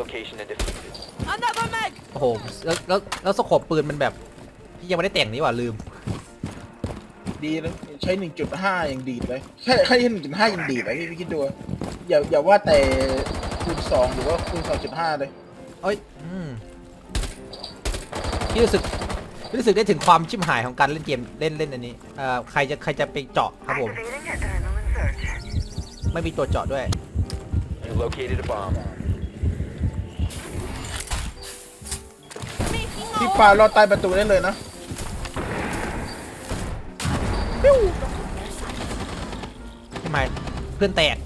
location and defuse it. Another mag! โอ้โหแล้วแล้วแล้วสโคปปืนมันแบบพี่ยังไม่ได้แต่งนี่หว่าลืม ดีนะใช้ 1.5ยังดีดเลยแค่แค่1.5ยังดีดเลยพี่พี่คิดดูอย่าอย่าว่าแต่คูณ2หรือว่าคูณ2.5เลยเอ้ยอืมพี่รู้สึกพี่รู้สึกได้ถึงความชิมหายของการเล่นเกมเล่นเล่นอันนี้เอ่อใครจะใครจะไปเจาะครับผม Activating adrenaline surge. ไม่มีตัวเจาะด้วย You located a bomb. พี่ปาลอดใต้ประตูได้เลยนะทำไมเพื่อนแตก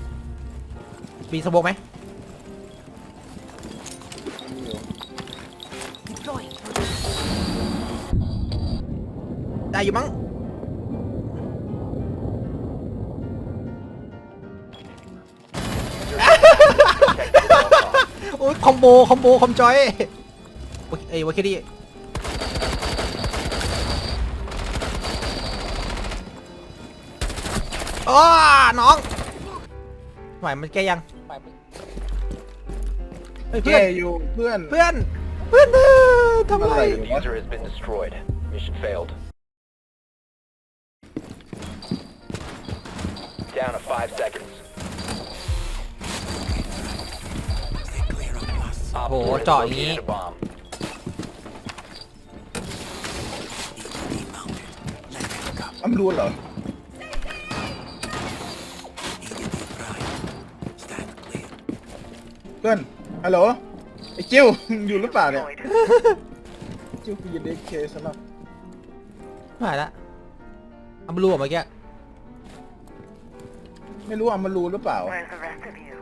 มีสโบกไหม Deploying. ได้อยู่มั้งโอ้ยคอมโบ คอมโบ คอมจอย เอ้ยวาเคดี้ อ้าน้อง ไหวมันแกยัง เฮ้ยแกเพื่อน อยู่เพื่อน เพื่อน เพื่อนเออทำไมอะไร The diffuser has been destroyed. Mission failed. Down to five seconds. Op โอ้โห four has เจาะอย่างนี้ located a bomb. อำรูนเหรอ พื่อนฮัลโหลไอ้จิ้ว อยู่หรือเปล่าเนี่ย Deployed. จิ้วกูยินดีเคสำหรับไม่ไหวละเอามารู้อะเมื่อกี้ไม่รู้อามารูหรือเปล่า Where's the rest of you?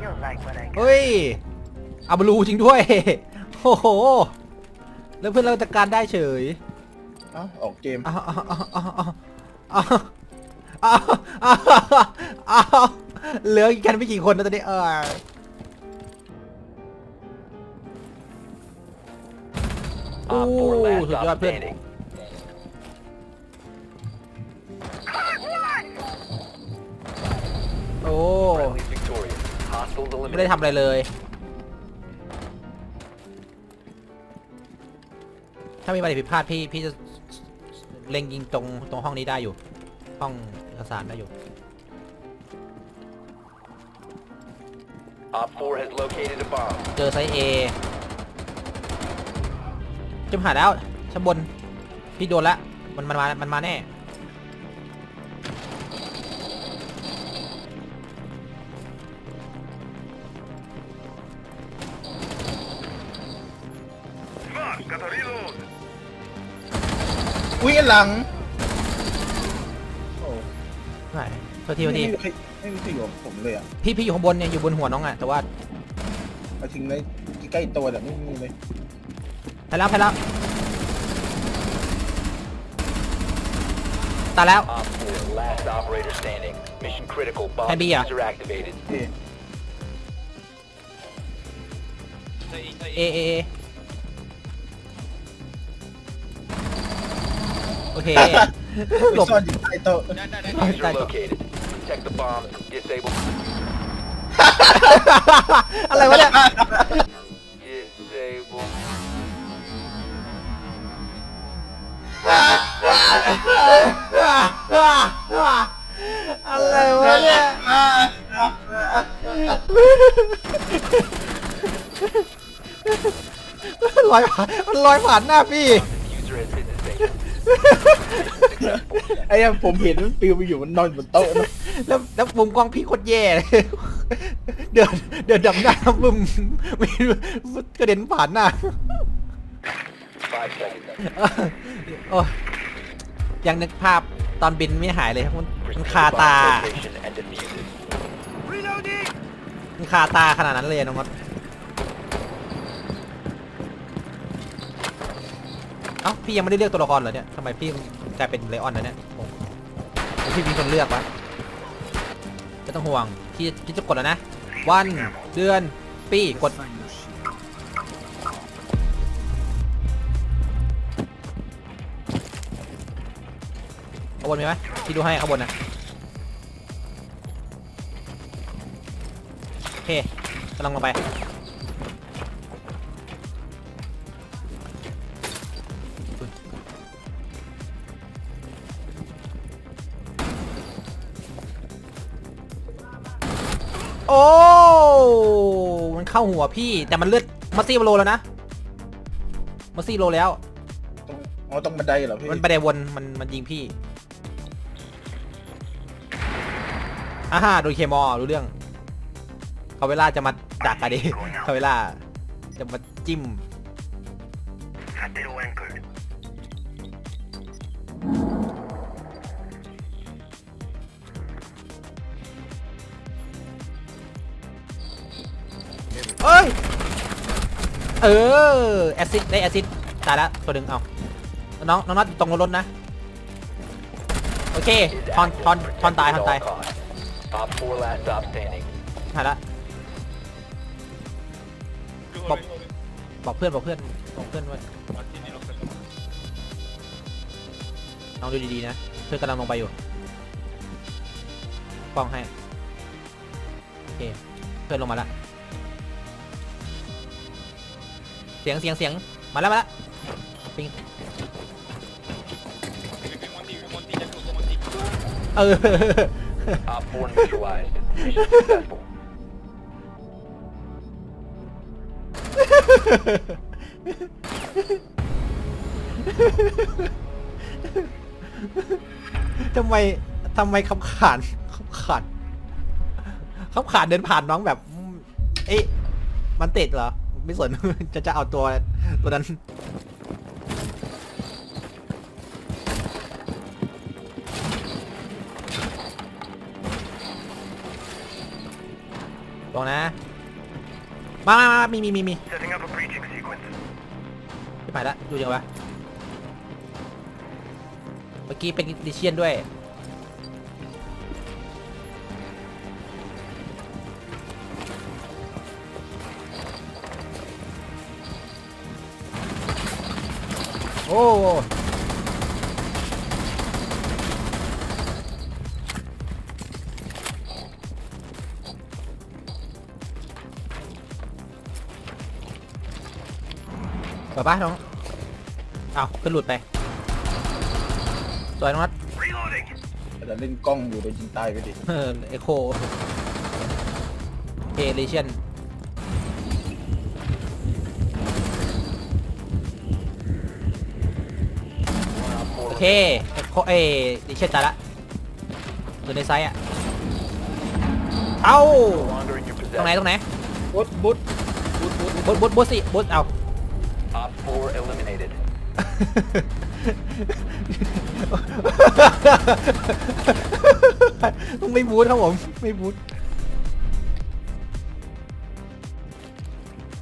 You'll like what I got. เฮ้ยเอามารู้จริงด้วย โอ้โห แล้วเพื่อนเราจัดการได้เฉยเอ้าออกเกม อ้าวอ้าวอ้าวอ้าวอ้าวอ้าวอ้าวอ้าว เหลือกันไม่กี่คนนะตอนนี้เออ Op four Ooh, last good stop job, Pin. standing. โอ้ Friendly's victorious. Hostiles ไม่ได้ eliminated. ทำอะไรเลยถ้ามีอะไรผิดพลาดพี่พี่จะเล็งยิงตรงตรงห้องนี้ได้อยู่ ห้องเอกสารได้อยู่ Op four has located a bomb. เจอไซส์เอจมหาแล้วชั้นบน พี่โดนละ มันมันมา มันมาแน่ อุ้ยอันหลังโอ้ไม่โทษทีโทษที ไม่มีใคร ไม่มีใครอยู่กับผมเลยอะพี่พี่อยู่ข้างบนเนี่ยอยู่บนหัวน้องอะแต่ว่ามาถึงในใกล้ตัวแต่ไม่มีเลยไปแล้วไปแล้วตายแล้ว Op four last operator standing. Mission critical. Bomb Can be, yeah. diffuser activated. เอ๊ะเอเอเอโอเค หลบ ซ่อนอยู่ใต้โต๊ะ Diffuser located. Protect the bombs from disable. อะไรวะเนี่ย Disable. อะไรวะเนี่ยลอยผ่านมันลอยผ่านหน้าพี่ Diffuser has been disabled. ไอ้อะผมเห็นมันปิวไปอยู่มันนอนบนโต๊ะนะแล้วแล้วมุมกล้องพี่โคตรแย่เลย เดินเดินดำหน้าบึ้มมีกระเด็นผ่านหน้า Five seconds. โอ้ยยังนึกภาพตอนบินไม่หายเลยครับมันมัน Proceed คา to ตา bomb location and defuse it. มันคาตาขนาดนั้นเลยน้องมด เอ้าพี่ยังไม่ได้เลือกตัวละครเหรอเนี่ยทำไมพี่กลายเป็นเลออนแล้วเนี่ยงงหรือพี่มีคนเลือกวะไม่ต้องห่วงพี่พี่จะกดแล้วนะ วันเดือนปีกดข้างบนมีไหมพี่ดูให้ข้างบนนะโอเคกำลังลงไป โอ้ มันเข้าหัวพี่ แต่มันเลือดมาซี่โลแล้วนะมาซี่โลแล้ว ตรงอ๋อตรงบันไดเหรอพี่มันไปได้วน มัน มันยิงพี่อ่าฮะโดนเคมอรู้เรื่องเขาเวลาจะมาดักกันดิเขาเวลาจะมาจิ้ม Hatero anchored. เอ้ย เออ แอซิดได้แอซิดตายแล้วตัวหนึ่งเอาน้องน้องนัดตรงรถนะ โอเค Is ทอน active ทอนทอน protected ตาย at ทอน all ตาย costs. Op 4 last stop standing. หายละ บอก บอกเพื่อนบอกเพื่อนบอกเพื่อนด้วยน้องดูดีๆนะ เพื่อนกำลังลงไปอยู่ป้องให้ โอเค เพื่อนลงมาละ สียงเสียงเสียงมาแล้วมาแล้วปิงเออ Op 4 neutralized. Mission successful. ทำไมทำไมคำขานคำขานคำขานเดินผ่านน้องแบบอืมเอ๊ะมันติดเหรอ ไม่สน จะจะเอาตัวตัวนั้น ตรงนะ มามามามีมีมีมี Setting up a breaching sequence. ไปไปละ ดูยังวะ เมื่อกี้เป็นดิเชียนด้วย โอ้เปิดป้าน้อง เอาวขึ้นหลุดไปสวยน้องนัด Reloading. แต่เล่นกล้องอยู่โดนยิงตายไปดิเออเอโคโอเคเลเชียน เคเอโคเอเลเชียนตายละอยู่ในไซส์อะ เอ้า no longer in your ตรงไหน possession. ตรงไหนบุ๊ดบุ๊ดบุ๊ดบุ๊ดบุดบุดบุดสิบุดเอา Op 4 eliminated. ต้องไม่บูทครับผม ไม่บูท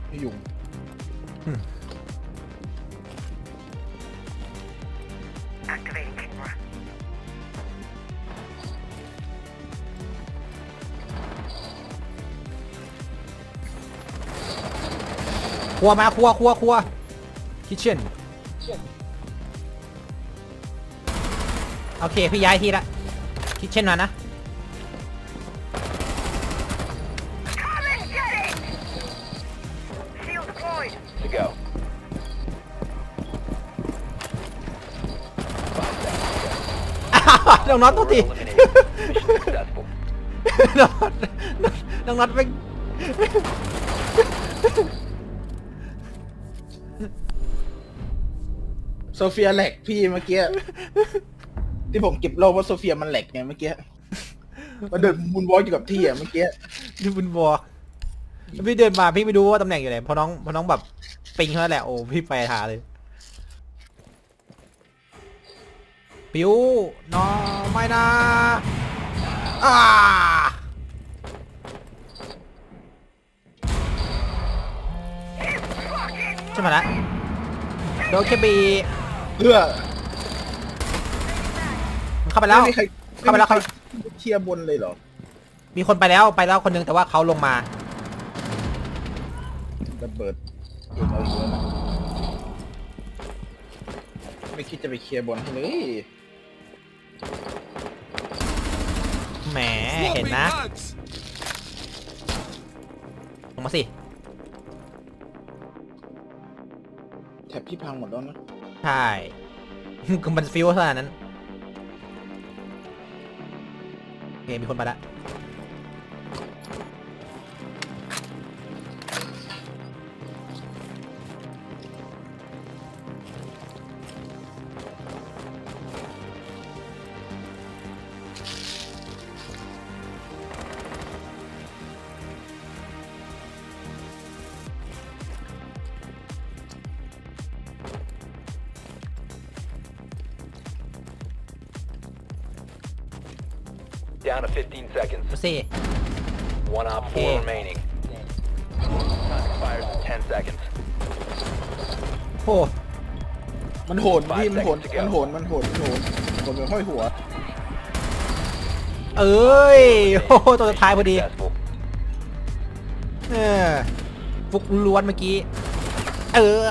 ไม่ยุ่ง Activating camera. ครัวมาครัวครัวครัวคิทเช่นโอเค พี่ย้ายที่ละคิทเช่นมานะ Come and get it! Shield deployed. To go. น้องน็อตตัวที Eliminated. Mission successful. น้องน็อตน้องน็อตเป็นโซเฟียแหลกพี่เมื่อกี้ ที่ผมเก็บโลกว่าโซเฟียมันแหลกไงเมื่อกี้มันเดินบุนวอล์กอยู่กับที่อะเมื่อกี้ดูบุญบัวแล้วพี่เดินมาพี่ไม่รู้ว่าตำแหน่งอยู่ไหนเพราะน้องเพราะน้องแบบปิงเท่านั้นแหละโอ้พี่ไปหาเลย ปิวน้องไม่นะอ่าใช่ไหมละโดนเคบีเพื่อมันเข้าไปแล้ว ไม่มีใครเข้าไปแล้วม่มีใครเคลียร์บนเลยเหรอมีคนไปแล้วไปแล้วคนนึงแต่ว่าเขาลงมา ระเบิดเองเอาอีกแล้วนะไม่คิดจะไปเคลียร์บนให้เลย หมเห็นนะลงมาสิแถบพี่พังหมดแล้วนะใช่ก็มันฟิวขนาดนั้นโอเคมีคนมาละ Down to 15 seconds. มาสิ One op Okay. 4 remaining. Time expires in 10 seconds. โอ้มันโหนพี่มันโหน Five seconds to go. มันโหนมันโหนมันโหนโหนแบบห้อยหัว เอ้ยโอ้โหตัวสุดท้ายพอดี Successful. เออฟุกล้วนเมื่อกี้ เออ